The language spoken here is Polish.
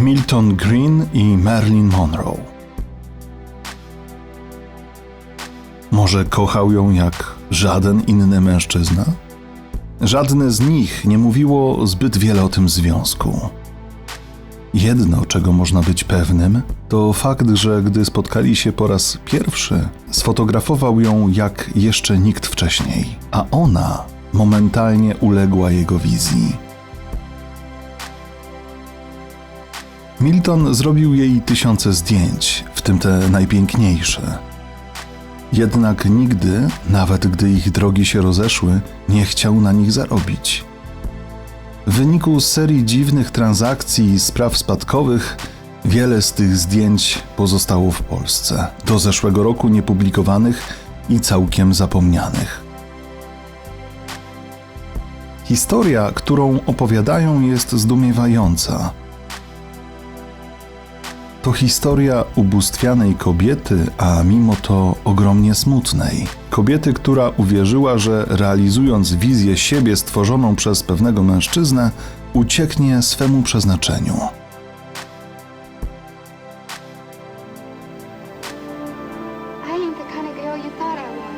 Milton Green i Marilyn Monroe. Może kochał ją jak żaden inny mężczyzna? Żadne z nich nie mówiło zbyt wiele o tym związku. Jedno, czego można być pewnym, to fakt, że gdy spotkali się po raz pierwszy, sfotografował ją jak jeszcze nikt wcześniej, a ona momentalnie uległa jego wizji. Milton zrobił jej tysiące zdjęć, w tym te najpiękniejsze. Jednak nigdy, nawet gdy ich drogi się rozeszły, nie chciał na nich zarobić. W wyniku serii dziwnych transakcji i spraw spadkowych, wiele z tych zdjęć pozostało w Polsce, do zeszłego roku niepublikowanych i całkiem zapomnianych. Historia, którą opowiadają, jest zdumiewająca. To historia ubóstwianej kobiety, a mimo to ogromnie smutnej. Kobiety, która uwierzyła, że realizując wizję siebie stworzoną przez pewnego mężczyznę, ucieknie swemu przeznaczeniu. I ain't the kind of girl you thought I was.